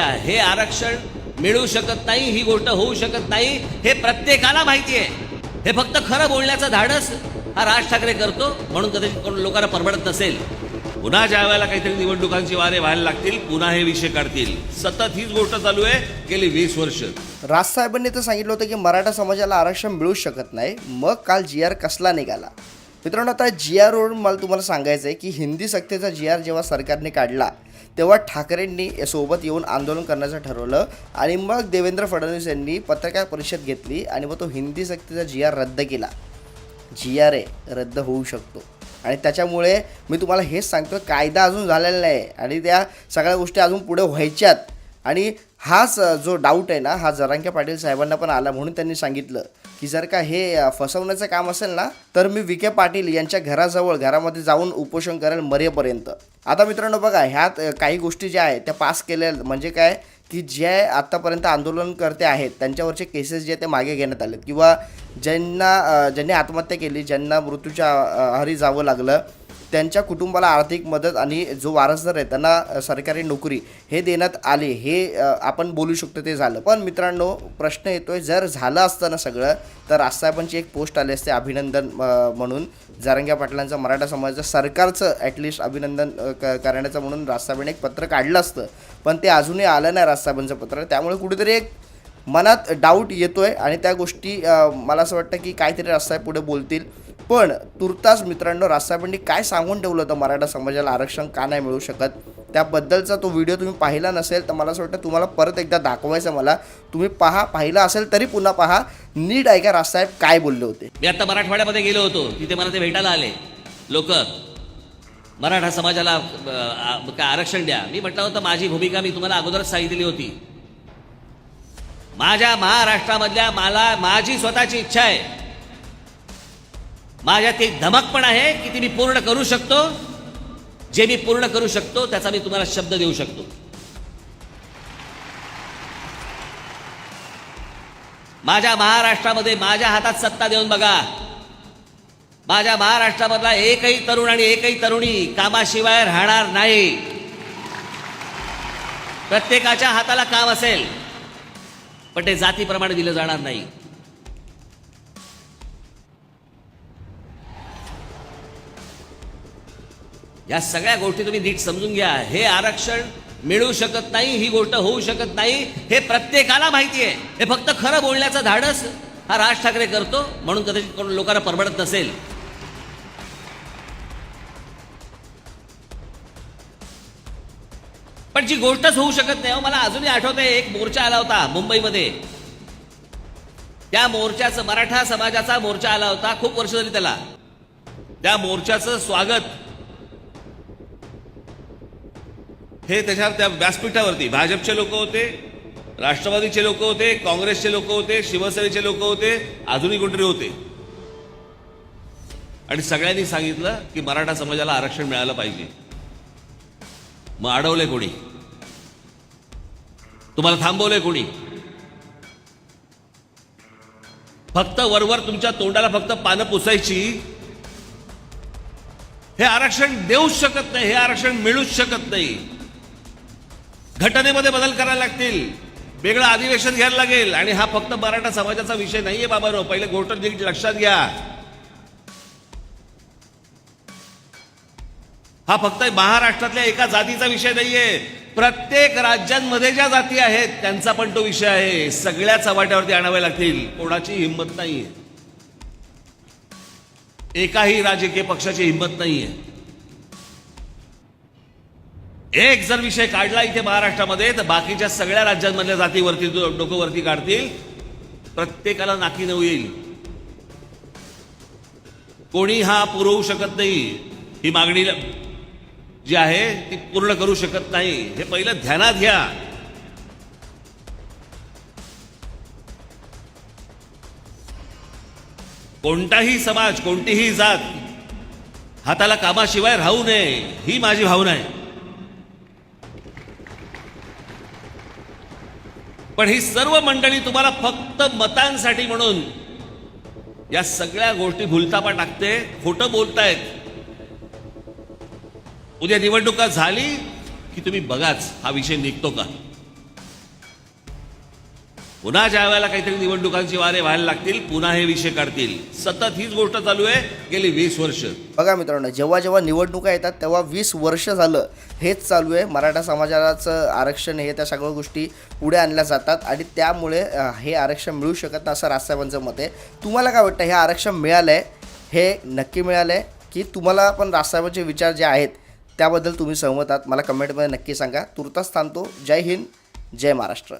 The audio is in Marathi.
हे आरक्षण मिळू शकत नाही ही गोष्ट होऊ शकत नाही हे प्रत्येकाला माहिती आहे. हे फक्त खरं बोलण्याचं धाडस हा राज ठाकरे करतो म्हणून कदाचित कोण लोकांना परवडत नसेल. पुन्हा ज्या वेळेला काहीतरी निवडणुकांची वारे व्हायला लागतील पुन्हा हे विषय काढतील. सतत हीच गोष्ट चालू आहे गेली वीस वर्ष. राजसाहेबांनी तर सांगितलं होतं की मराठा समाजाला आरक्षण मिळू शकत नाही मग काल जी आर कसला निघाला? मित्रांनो आता जी आरवरून मला तुम्हाला सांगायचं आहे की हिंदी सक्तीचा जी आर जेव्हा सरकारने काढला तेव्हा ठाकरेंनी सोबत येऊन आंदोलन करण्याचं ठरवलं आणि मग देवेंद्र फडणवीस यांनी पत्रकार परिषद घेतली आणि मग तो हिंदी सक्तीचा जी आर रद्द केला. जी आर ए रद्द होऊ शकतो. आणि त्याच्यामुळे मी तुम्हाला हेच सांगतो कायदा अजून झालेला नाही आणि त्या सगळ्या गोष्टी अजून पुढे व्हायच्यात. आणि हाच जो डाऊट आहे ना हा जरांगे पाटील साहेबांना पण आला म्हणून त्यांनी सांगितलं. की जर का हे फसवण्याचं काम असेल ना तर मी विखे पाटील यांच्या घराजवळ घरामध्ये जाऊन उपोषण करेल मरेपर्यंत. आता मित्रांनो बघा ह्यात काही गोष्टी ज्या आहेत त्या पास केल्या म्हणजे काय की जे आत्तापर्यंत आंदोलनकर्ते आहेत त्यांच्यावरचे केसेस जे ते मागे घेण्यात आलेत. किंवा ज्यांना ज्यांनी आत्महत्या केली ज्यांना मृत्यूच्या आहारी जावं लागलं त्यांच्या कुटुंबाला आर्थिक मदत आणि जो वारसदार आहे त्यांना सरकारी नोकरी हे देण्यात आले हे आपण बोलू शकतो ते झालं. पण मित्रांनो प्रश्न येतोय जर झालं असतं ना सगळं तर राजसाहेबांची एक पोस्ट आली असते अभिनंदन म्हणून. जारंग्या पाटलांचं मराठा समाजाचं सरकारचं ॲटलिस्ट अभिनंदन क करण्याचं म्हणून राजसाहेबांनी एक पत्र काढलं असतं. पण ते अजूनही आलं नाही राजसाहेबांचं पत्र. त्यामुळे कुठेतरी एक मनात डाऊट येतो आहे आणि त्या गोष्टी मला असं वाटतं की काहीतरी राजसाहेब पुढे बोलतील. पण तुर्तास मित्रांनो राजसाहेबांनी काय सांगून ठेवलं होतं मराठा समाजाला? आरक्षण का नाही मिळू शकत? त्याबद्दलचा तो व्हिडिओ तुम्ही पाहिला नसेल तर मला असं वाटतं तुम्हाला परत एकदा दाखवायचं मला. तुम्ही पहा पाहिला असेल तरी पुन्हा पहा. नीट ऐका राजसाहेब काय बोलले होते. मी आता मराठवाड्यामध्ये गेलो होतो. तिथे मला ते भेटायला आले. लोक मराठा समाजाला काय आरक्षण द्या. मी म्हटलं होतं माझी भूमिका मी तुम्हाला अगोदरच सांगितली होती. माझ्या महाराष्ट्रामधल्या मला माझी स्वतःची इच्छा आहे. माझ्यात एक धमक पण आहे की ती मी पूर्ण करू शकतो. जे मी पूर्ण करू शकतो त्याचा मी तुम्हाला शब्द देऊ शकतो. माझ्या महाराष्ट्रामध्ये माझ्या हातात सत्ता देऊन बघा. माझ्या महाराष्ट्रामधला एकही तरुण आणि एकही तरुणी कामाशिवाय राहणार नाही. प्रत्येकाच्या हाताला काम असेल पण ते जातीप्रमाणे दिलं जाणार नाही. या सगळ्या गोष्टी तुम्ही नीट समजून घ्या. हे आरक्षण मिळू शकत नाही ही गोष्ट होऊ शकत नाही हे प्रत्येकाला माहिती आहे. हे फक्त खरं बोलण्याचं धाडस हा राज ठाकरे करतो म्हणून कदाचित कोण लोकांना परवडत नसेल. पण जी गोष्टच होऊ शकत नाही अहो, मला अजूनही आठवत आहे एक मोर्चा आला होता मुंबईमध्ये. त्या मोर्चाचं मराठा समाजाचा मोर्चा आला होता खूप वर्ष झाली त्याला. त्या मोर्चाचं स्वागत हे त्याच्या त्या व्यासपीठावरती भाजपचे लोक होते राष्ट्रवादीचे लोक होते काँग्रेसचे लोक होते शिवसेनेचे लोक होते अजूनही कोणतरी होते. आणि सगळ्यांनी सांगितलं की मराठा समाजाला आरक्षण मिळालं पाहिजे. मग अडवले कोणी? तुम्हाला थांबवलंय कोणी? फक्त वरवर तुमच्या तोंडाला फक्त पानं पुसायची. हे आरक्षण देऊच शकत नाही हे आरक्षण मिळूच शकत नाही. घटनेमध्ये बदल करायला लागतील. वेगळं अधिवेशन घ्यायला लागेल. आणि हा फक्त मराठा समाजाचा विषय नाहीये बाबा पहिले गोष्ट नीट लक्षात घ्या. हा फक्त महाराष्ट्रातल्या एका जातीचा विषय नाहीये. प्रत्येक राज्यांमध्ये ज्या जाती आहेत त्यांचा पण तो विषय आहे. सगळ्या चव्हाट्यावरती आणावे लागतील. कोणाची हिंमत नाहीये. एकाही राजकीय पक्षाची हिंमत नाहीये. एक जर विषय काढला इथे महाराष्ट्रामध्ये तर बाकीच्या सगळ्या राज्यांमधल्या जातीवरती डोकंवरती डोकं वरती काढतील. प्रत्येकाला नाकी नऊ येईल कोणी हा पुरवू शकत नाही. ही मागणी जी आहे ती पूर्ण करू शकत नाही. हे पहिलं ध्यानात घ्या. कोणताही समाज कोणतीही जात हाताला कामाशिवाय राहू नये ही माझी भावना आहे. पण ही सर्व मंडळी तुम्हाला फक्त मतांसाठी म्हणून या सगळ्या गोष्टी भुलतापा टाकते खोटं बोलतायत. उद्या निवडणुका झाली की तुम्ही बघाच हा विषय निघतो का? पुन्हा ज्या वेळेला काहीतरी निवडणुकांची वारे व्हायला लागतील पुन्हा हे विषय काढतील. सतत हीच गोष्ट चालू आहे गेली वीस वर्ष. बघा मित्रांनो जेव्हा जेव्हा निवडणुका येतात तेव्हा वीस वर्ष झालं हेच चालू आहे. मराठा समाजाचं आरक्षण हे त्या सगळ्या गोष्टी पुढे आणल्या जातात आणि त्यामुळे हे आरक्षण मिळू शकत नाही असं राजसाहेबांचं मत आहे. तुम्हाला काय वाटतं हे आरक्षण मिळालं आहे हे नक्की मिळालं आहे की तुम्हाला पण राजसाहेबांचे विचार जे आहेत त्याबद्दल तुम्ही सहमत आहात? मला कमेंटमध्ये नक्की सांगा. तुर्तास थांबतो. जय हिंद जय महाराष्ट्र.